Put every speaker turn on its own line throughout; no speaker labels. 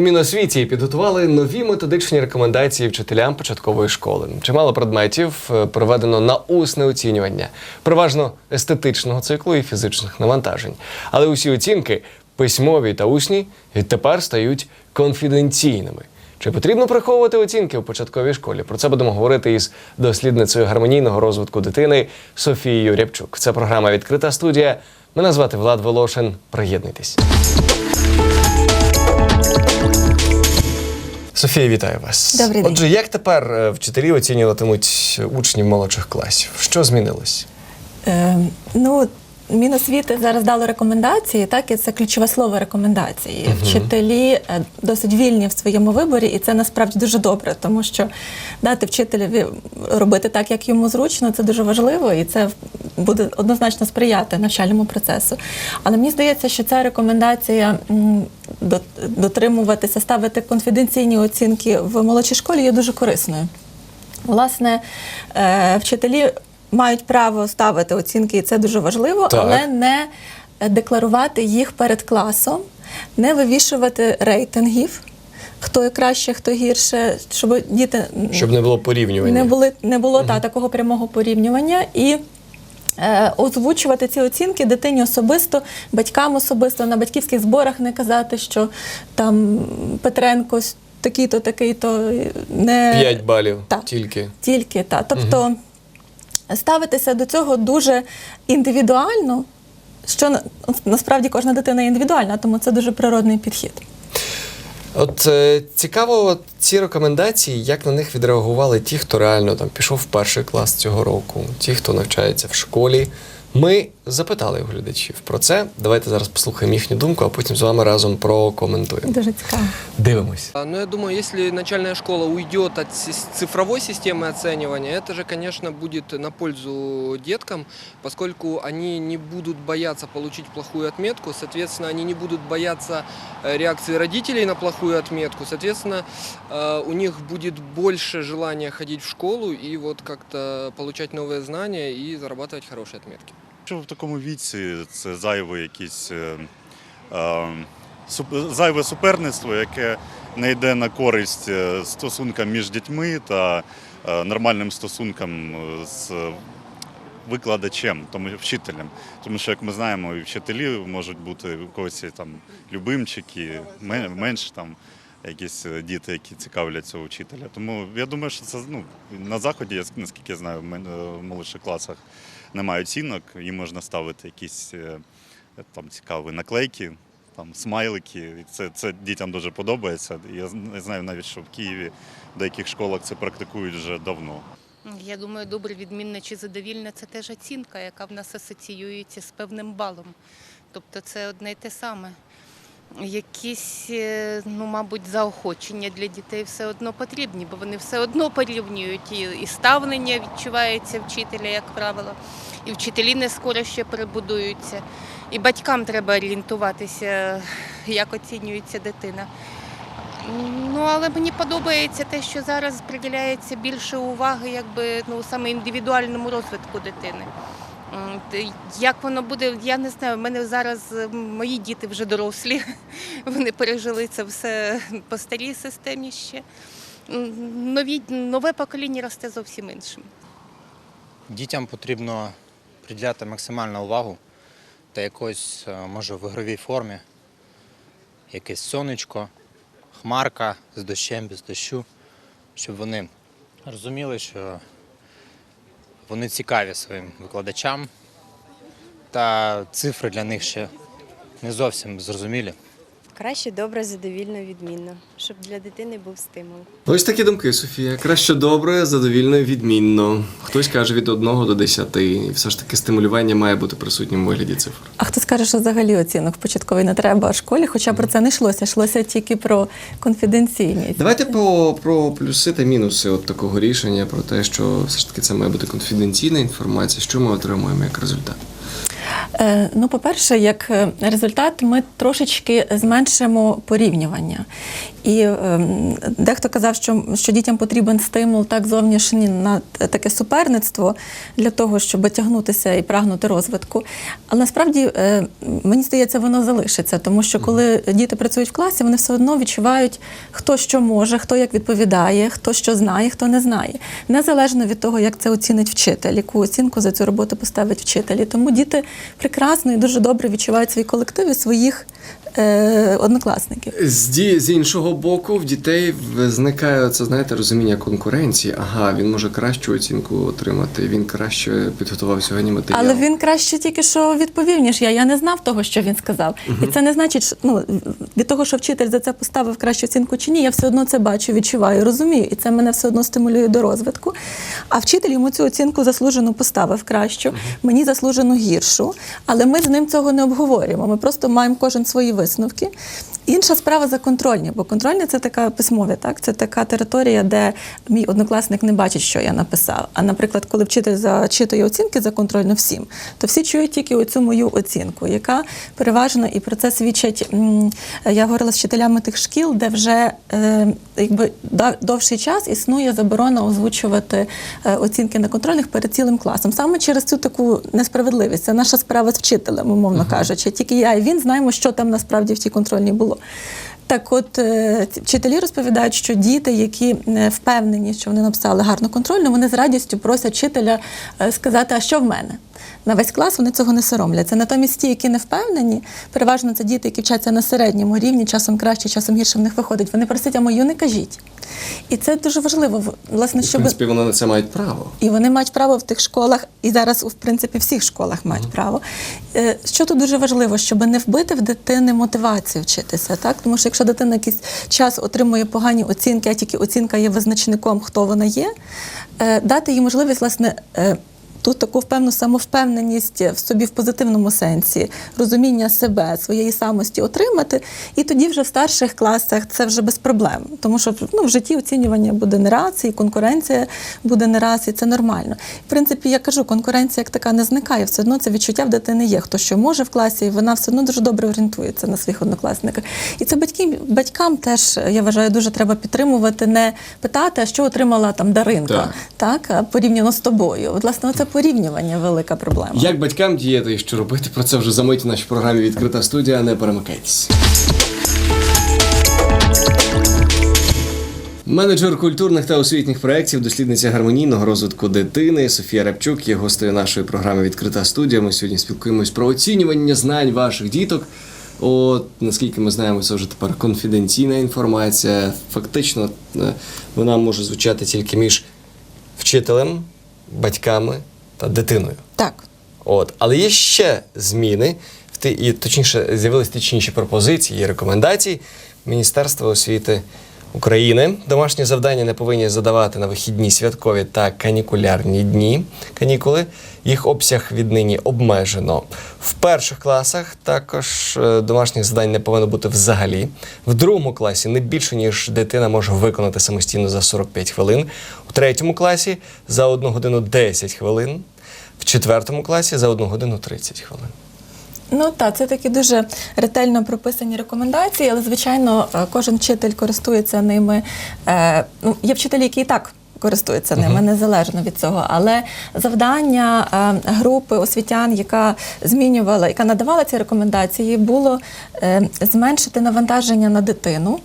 У Міносвіті підготували нові методичні рекомендації вчителям початкової школи. Чимало предметів е, проведено на усне оцінювання, переважно естетичного циклу і фізичних навантажень. Але усі оцінки, письмові та усні, відтепер стають конфіденційними. Чи потрібно приховувати оцінки в початковій школі? Про це будемо говорити із дослідницею гармонійного розвитку дитини Софією Рябчук. Це програма Відкрита студія. Мене звати Влад Волошин. Приєднуйтесь. Софія, вітаю вас.
Добрий день.
Отже, як тепер е, вчителі оцінюватимуть учнів молодших класів? Що змінилось?
Е, ну, Міносвіти зараз дало рекомендації, так і це ключове слово рекомендації. Вчителі е, досить вільні в своєму виборі, і це насправді дуже добре, тому що дати вчителеві робити так, як йому зручно, це дуже важливо, і це буде однозначно сприяти навчальному процесу. Але мені здається, що ця рекомендація дотримуватися, ставити конфіденційні оцінки в молодшій школі є дуже корисною. Власне, е, вчителі мають право ставити оцінки, і це дуже важливо,
Так.
але не декларувати їх перед класом, не вивішувати рейтингів, хто є краще, хто гірше, щоб діти
Щоб не було порівнювання.
не, були, не було та, такого прямого порівнювання. І е, озвучувати ці оцінки дитині особисто, батькам особисто, на батьківських зборах не казати, що там Петренко такий-то, такий-то не
5 балів
Так.
тільки.
тільки та. Тобто ставитися до цього дуже індивідуально, що насправді кожна дитина індивідуальна, тому це дуже природний підхід.
От е, цікаво, ці рекомендації, як на них відреагували ті, хто реально там пішов в перший клас цього року, ті, хто навчається в школі. Ми запитали у глядачів про це. Давайте зараз послухаємо їхню думку, а потім з вами разом прокоментуємо.
Дуже цікаво.
Дивимось.
А, Ну, я думаю, если начальная школа уйдет от сис- цифровой системы оценивания, это же, конечно, будет на пользу деткам, поскольку они не будут бояться получить плохую отметку, соответственно, они не будут бояться э, реакции родителей на плохую отметку, соответственно, э, у них будет больше желания ходить в школу и вот как-то получать новые знания и зарабатывать хорошие отметки.
Що в такому віці це зайве якісь е, е, зайве суперництво, яке не йде на користь е, стосункам між дітьми та нормальним стосункам з викладачем, тому вчителем. Тому що, як ми знаємо, і вчителі можуть бути у когось там любимчики, менш там. Якісь діти, які цікавляться вчителя. Тому я думаю, що це ну, на заході, я, наскільки я знаю, в молодших класах немає оцінок, їм можна ставити якісь е, там цікаві наклейки, там смайлики. Це, це дітям дуже подобається. Я не знаю навіть, що в Києві в деяких школах це практикують вже давно.
Я думаю, добре, відмінне чи задовільне це теж оцінка, яка в нас асоціюється з певним балом. Тобто це одне й те саме. Якісь, е, ну, мабуть, заохочення для дітей все одно потрібні, бо вони все одно порівнюють і, ставлення відчувається вчителя, як правило, і вчителі не скоро ще перебудуються. І батькам треба орієнтуватися, як оцінюється дитина. Ну, але мені подобається те, що зараз приділяється більше уваги, якби ну саме індивідуальному розвитку дитини. Як воно буде, я не знаю. У мене зараз е, мої діти вже дорослі. Вони пережили це все по старій системі ще. Нові, нове покоління росте зовсім іншим.
Дітям потрібно приділяти максимальну увагу та якось, е, може, в ігровій формі, якесь сонечко, хмарка з дощем, без дощу, щоб вони розуміли, що вони цікаві своїм викладачам, та цифри для них ще не зовсім зрозумілі.
Краще, добре, задовільно, відмінно, щоб для дитини був стимул.
Ось такі думки, Софія. Краще добре, задовільно, відмінно. Хтось каже від 1 до 10. І все ж таки стимулювання має бути присутнім у вигляді цифр.
А хто скаже, що взагалі оцінок в початковій не треба а школі, хоча про це не йшлося, йшлося тільки про конфіденційність.
Давайте про, про плюси та мінуси от такого рішення, про те, що все ж таки це має бути конфіденційна інформація. Що ми отримуємо як результат?
Е, Ну, по-перше, як е, результат, ми трошечки зменшимо порівнювання. І ем, дехто казав, що, що дітям потрібен стимул так зовнішній на таке суперництво для того, щоб тягнутися і прагнути розвитку. Але насправді е, мені здається, воно залишиться, тому що коли діти працюють в класі, вони все одно відчувають, хто що може, хто як відповідає, хто що знає, хто не знає. Незалежно від того, як це оцінить вчитель, яку оцінку за цю роботу поставить вчитель. І тому діти прекрасно і дуже добре відчувають свій колектив і своїх е, однокласників.
З, з іншого боку, в дітей зникає це, знаєте, розуміння конкуренції. Ага, він може кращу оцінку отримати, він краще підготував сьогодні матеріал.
Але він краще тільки що відповів, ніж я. Я не знав того, що він сказав. І це не значить, що ну від того, що вчитель за це поставив кращу оцінку чи ні, я все одно це бачу, відчуваю, розумію, і це мене все одно стимулює до розвитку. А вчитель йому цю оцінку заслужено поставив кращу, мені заслужено гіршу. Але ми з ним цього не обговорюємо. Ми просто маємо кожен свої висновки. Інша справа за контрольні, бо контрольні це така письмові, так це така територія, де мій однокласник не бачить, що я написав. А наприклад, коли вчитель зачитує оцінки за контрольно всім, то всі чують тільки оцю мою оцінку, яка переважно і про це свідчать. Я говорила з вчителями тих шкіл, де вже е, якби довший час існує заборона озвучувати е, оцінки на контрольних перед цілим класом. Саме через цю таку несправедливість. Це наша справа з вчителем, умовно кажучи. Тільки я і він знаємо, що там насправді в тій контрольній було. Так, от е, вчителі розповідають, що діти, які е, впевнені, що вони написали гарну контрольну, вони з радістю просять вчителя е, сказати, а що в мене. На весь клас вони цього не соромляться. Натомість ті, які не впевнені, переважно це діти, які вчаться на середньому рівні, часом краще, часом гірше в них виходить. Вони просять, а мою не кажіть. І це дуже важливо, в- власне,
в
щоб
принципі, вони на це мають право.
і вони мають право в тих школах, і зараз, в принципі, в всіх школах мають право. Е, Що тут дуже важливо, щоб не вбити в дитини мотивацію вчитися, так? Тому що якщо дитина якийсь час отримує погані оцінки, а тільки оцінка є визначником, хто вона є, е, дати їй можливість, власне. Тут таку певну самовпевненість в собі в позитивному сенсі, розуміння себе, своєї самості отримати, і тоді вже в старших класах це вже без проблем. Тому що ну, в житті оцінювання буде не раз, і конкуренція буде не раз, і це нормально. В принципі, я кажу, конкуренція як така не зникає. Все одно це відчуття в дитини є. Хто що може в класі, і вона все одно дуже добре орієнтується на своїх однокласниках. І це батькам, батькам теж я вважаю, дуже треба підтримувати, не питати, а що отримала там Даринка,
Так.
так, порівняно з тобою. От, власне, це порівнювання велика проблема.
Як батькам діяти і що робити? Про це вже за мить в нашій програмі відкрита студія. Не перемикайтесь. Менеджер культурних та освітніх проєктів, дослідниця гармонійного розвитку дитини Софія Рябчук є гостею нашої програми Відкрита студія. Ми сьогодні спілкуємось про оцінювання знань ваших діток. От наскільки ми знаємо, це вже тепер конфіденційна інформація. Фактично, е, вона може звучати тільки між вчителем, батьками та дитиною.
Так.
От, але є ще зміни, і точніше з'явились точніші пропозиції і рекомендації Міністерства освіти України. Домашні завдання не повинні задавати на вихідні святкові та канікулярні дні канікули. Їх обсяг віднині обмежено. В перших класах також е, домашніх завдань не повинно бути взагалі. В другому класі не більше, ніж дитина може виконати самостійно за 45 хвилин. У третьому класі за 1 годину 10 хвилин. В четвертому класі за 1 годину 30 хвилин.
Ну так, це такі дуже ретельно прописані рекомендації, але звичайно е, кожен вчитель користується ними. Е, Ну, є вчителі, які і так. Користуються ними незалежно від цього, але завдання е, групи освітян, яка змінювала, яка надавала ці рекомендації, було е, зменшити навантаження на дитину.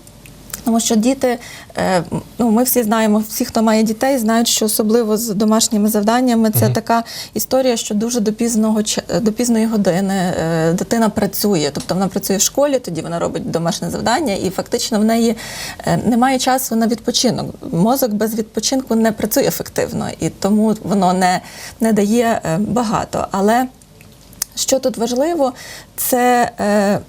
Тому що діти, е, ну ми всі знаємо, всі, хто має дітей, знають, що особливо з домашніми завданнями це така історія, що дуже до пізного до пізної години е, дитина працює. Тобто вона працює в школі, тоді вона робить домашнє завдання, і фактично в неї е, немає часу на відпочинок. Мозок без відпочинку не працює ефективно, і тому воно не, не дає багато. Але що тут важливо, це е,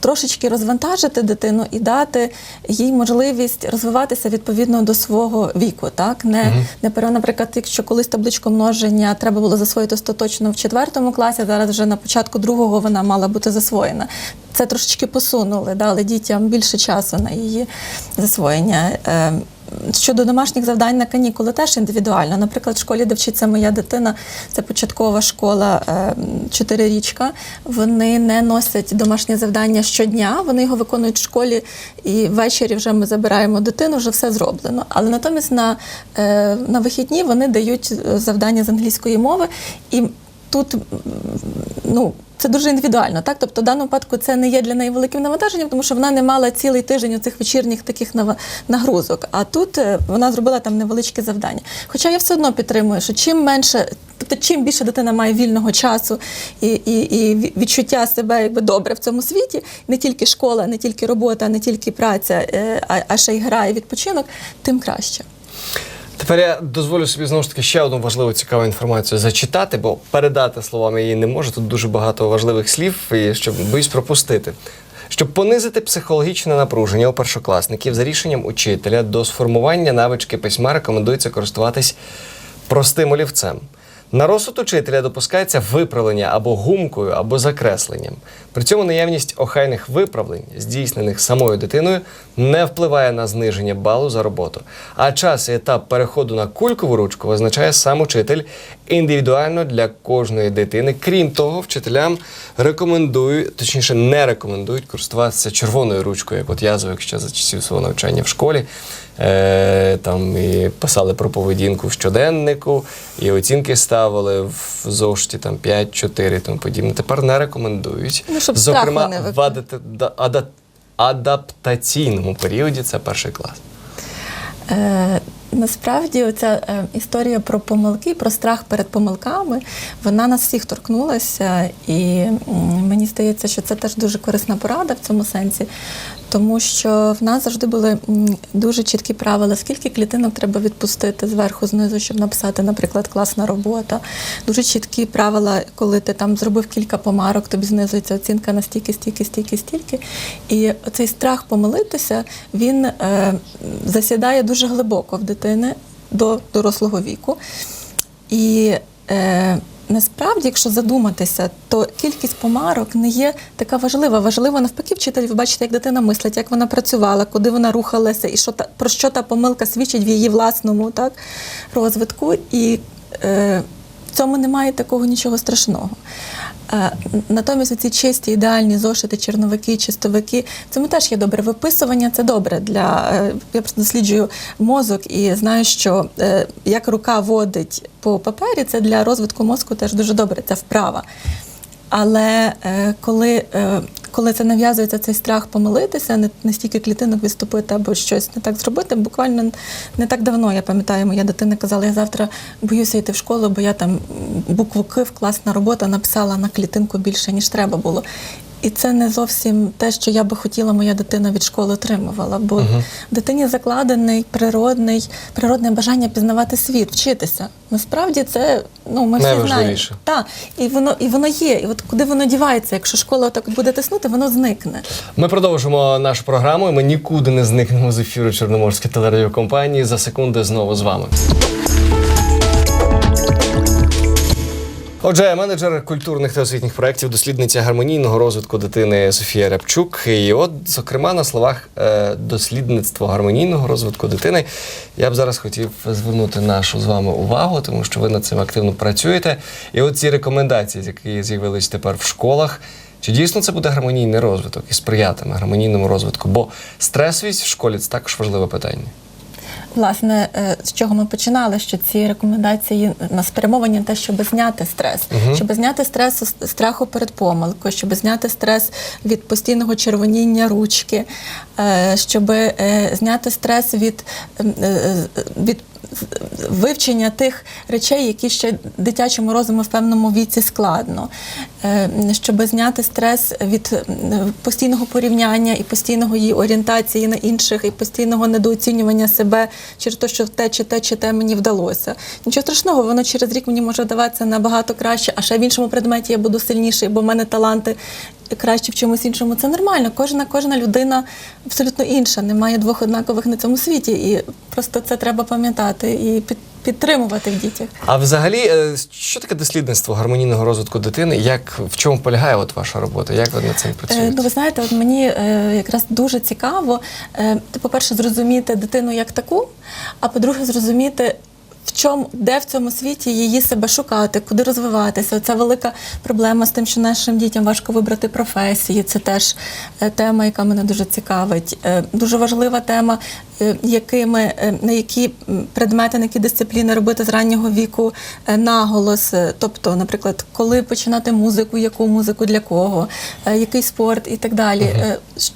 трошечки розвантажити дитину і дати їй можливість розвиватися відповідно до свого віку. Так не, не пере- наприклад, якщо колись табличку множення треба було засвоїти остаточно в четвертому класі, зараз вже на початку другого вона мала бути засвоєна. Це трошечки посунули, дали дітям більше часу на її засвоєння. Е, щодо домашніх завдань на канікули теж індивідуально. Наприклад, в школі, де вчиться моя дитина, це початкова школа е, чотирирічка. Вони не носять домашнє завдання щодня, вони його виконують в школі, і ввечері вже ми забираємо дитину, вже все зроблено. Але натомість на, е, на вихідні вони дають е, завдання з англійської мови. І тут ну. Це дуже індивідуально, так тобто в даному випадку це не є для неї великим навантаженням, тому що вона не мала цілий тиждень оцих вечірніх таких нагрузок. А тут е, вона зробила там невеличке завдання. Хоча я все одно підтримую, що чим менше, тобто чим більше дитина має вільного часу і, і, і відчуття себе якби добре в цьому світі, не тільки школа, не тільки робота, не тільки праця, е, а, а ще й гра і відпочинок, тим краще.
Тепер я дозволю собі знову ж таки ще одну важливу цікаву інформацію зачитати, бо передати словами її не можу. Тут дуже багато важливих слів, і щоб боюсь пропустити. Щоб понизити психологічне напруження у першокласників за рішенням учителя до сформування навички письма рекомендується користуватись простим олівцем. На розсуд учителя допускається виправлення або гумкою, або закресленням. При цьому наявність охайних виправлень, здійснених самою дитиною, не впливає на зниження балу за роботу. А час і етап переходу на кулькову ручку визначає сам учитель індивідуально для кожної дитини. Крім того, вчителям рекомендують, точніше, не рекомендують користуватися червоною ручкою, як от я звик ще за часів свого навчання в школі. Е, там і писали про поведінку в щоденнику, і оцінки ставили в зошиті там 5-4 і тому подібне. Тепер не рекомендують.
Ну, щоб
Зокрема,
не
в адат- Адат... адаптаційному періоді це перший клас.
Е, насправді, оця е, історія про помилки, про страх перед помилками, вона нас всіх торкнулася, і мені здається, що це теж дуже корисна порада в цьому сенсі, тому що в нас завжди були дуже чіткі правила, скільки клітинок треба відпустити зверху, знизу, щоб написати, наприклад, класна робота. Дуже чіткі правила, коли ти там зробив кілька помарок, тобі знизується оцінка на стільки, стільки, стільки, стільки. І цей страх помилитися, він е, засідає дуже глибоко в дитини до дорослого віку. І е, насправді, якщо задуматися, то кількість помарок не є така важлива. Важливо навпаки, вчитель, ви бачите, як дитина мислить, як вона працювала, куди вона рухалася, і що та, про що та помилка свідчить в її власному так, розвитку. І е, в цьому немає такого нічого страшного. Натомість ці чисті ідеальні зошити, черновики, чистовики, в цьому теж є добре. Виписування це добре для е, я просто досліджую мозок і знаю, що е, як рука водить по папері, це для розвитку мозку теж дуже добре. Це вправа. Але е, коли, коли це нав'язується цей страх помилитися, не, настільки клітинок відступити або щось не так зробити, буквально не так давно, я пам'ятаю, моя дитина казала, я завтра боюся йти в школу, бо я там букву Кив класна робота написала на клітинку більше, ніж треба було. І це не зовсім те, що я би хотіла, моя дитина від школи отримувала. Бо дитині закладений природний, природне бажання пізнавати світ, вчитися. Насправді це ну ми всі знаємо. Так, і воно і воно є. І от куди воно дівається, якщо школа так буде тиснути, воно зникне.
Ми продовжимо нашу програму. і Ми нікуди не зникнемо з ефіру Чорноморської телерадіокомпанії. За секунди знову з вами. Отже, менеджер культурних та освітніх проєктів, дослідниця гармонійного розвитку дитини Софія Рябчук. І от, зокрема, на словах е, дослідництво гармонійного розвитку дитини, я б зараз хотів звернути нашу з вами увагу, тому що ви над цим активно працюєте. І от ці рекомендації, які з'явились тепер в школах. Чи дійсно це буде гармонійний розвиток і сприятиме гармонійному розвитку? Бо стресовість в школі це також важливе питання.
Власне, е, з чого ми починали, що ці рекомендації на спрямовані на те, щоб зняти стрес, щоб зняти стрес страху перед помилкою, щоб зняти стрес від постійного червоніння ручки, е, щоб е, зняти стрес від, е, від вивчення тих речей, які ще дитячому розуму в певному віці складно, Е, щоб зняти стрес від е, постійного порівняння і постійного її орієнтації на інших, і постійного недооцінювання себе через те, що те чи те, чи те мені вдалося. Нічого страшного, воно через рік мені може вдаватися набагато краще, а ще в іншому предметі я буду сильніший, бо в мене таланти краще в чомусь іншому. Це нормально. Кожна, кожна людина абсолютно інша. Немає двох однакових на цьому світі. І просто це треба пам'ятати і під, підтримувати в дітях.
А взагалі, е, що таке дослідництво гармонійного розвитку дитини? Як в чому полягає от ваша робота? Як ви над цим
Е,
працюєте?
Ну, ви знаєте, от мені е, якраз дуже цікаво, по-перше, зрозуміти дитину як таку, а по-друге, зрозуміти. В чому, де в цьому світі її себе шукати, куди розвиватися? Це велика проблема з тим, що нашим дітям важко вибрати професії. Це теж тема, яка мене дуже цікавить. Дуже важлива тема, якими е, на які предмети, на які дисципліни робити з раннього віку е, наголос. Е, Тобто, наприклад, коли починати музику, яку музику для кого, е, який спорт і так далі. Е, ш-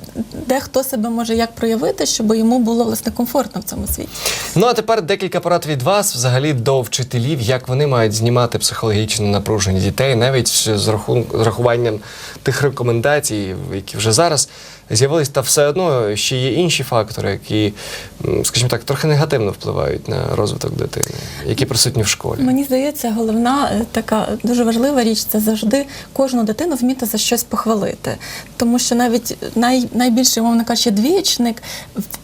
Де хто себе може як проявити, щоб йому було власне комфортно в цьому світі.
Ну а тепер декілька порад від вас взагалі до вчителів, як вони мають знімати психологічне напруження дітей, навіть з рахун- з рахуванням тих рекомендацій, які вже зараз з'явились, та все одно ще є інші фактори, які, скажімо так, трохи негативно впливають на розвиток дитини, які присутні в школі.
Мені здається, головна е, така дуже важлива річ це завжди кожну дитину вміти за щось похвалити. Тому що навіть най, найбільший, мовно кажучи, двічник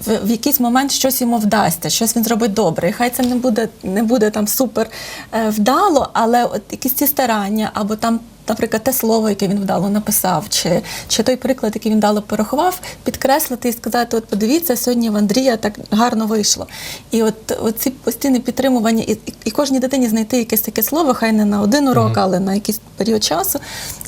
в, в, якийсь момент щось йому вдасться, щось він зробить добре. І хай це не буде, не буде там супер е, вдало, але от якісь ці старання або там. Наприклад, те слово, яке він вдало написав, чи, чи той приклад, який він вдало порахував, підкреслити і сказати: от подивіться, сьогодні в Андрія так гарно вийшло. І от, ці постійне підтримування, і, і, кожній дитині знайти якесь таке слово, хай не на один урок, але на якийсь період часу,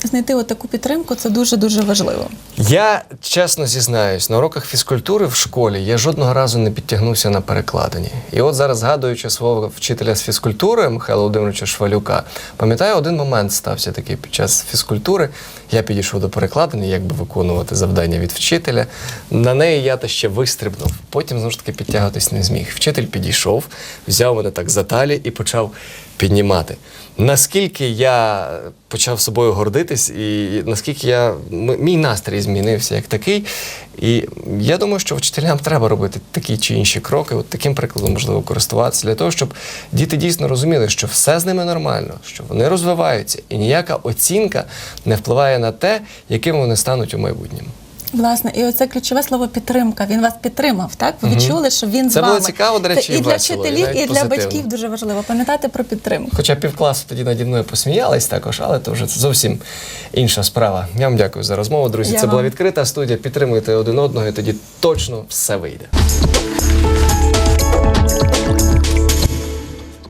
знайти от таку підтримку це дуже дуже важливо.
Я чесно зізнаюсь, на уроках фізкультури в школі я жодного разу не підтягнувся на перекладині. І от зараз, згадуючи свого вчителя з фізкультури Михайла Володимировича Швалюка, пам'ятаю, один момент стався такий під час фізкультури. Я підійшов до перекладини, як би виконувати завдання від вчителя. На неї я та ще вистрибнув. Потім знову ж таки підтягуватись не зміг. Вчитель підійшов, взяв мене так за талі і почав піднімати. Наскільки я почав собою гордитись, і наскільки я мій настрій змінився як такий. І я думаю, що вчителям треба робити такі чи інші кроки, от таким прикладом можливо користуватися для того, щоб діти дійсно розуміли, що все з ними нормально, що вони розвиваються, і ніяка оцінка не впливає на те, якими вони стануть у майбутньому.
Власне, і оце ключове слово підтримка. Він вас підтримав. Так ви відчули, що він з вами.
Це було цікаво, до речі, і
для вчителів,
і,
і для батьків дуже важливо пам'ятати про підтримку.
Хоча півкласу тоді наді мною посміялись також, але це вже зовсім інша справа. Я вам дякую за розмову, друзі.
Я
це
вам.
була відкрита студія. Підтримуйте один одного, і тоді точно все вийде.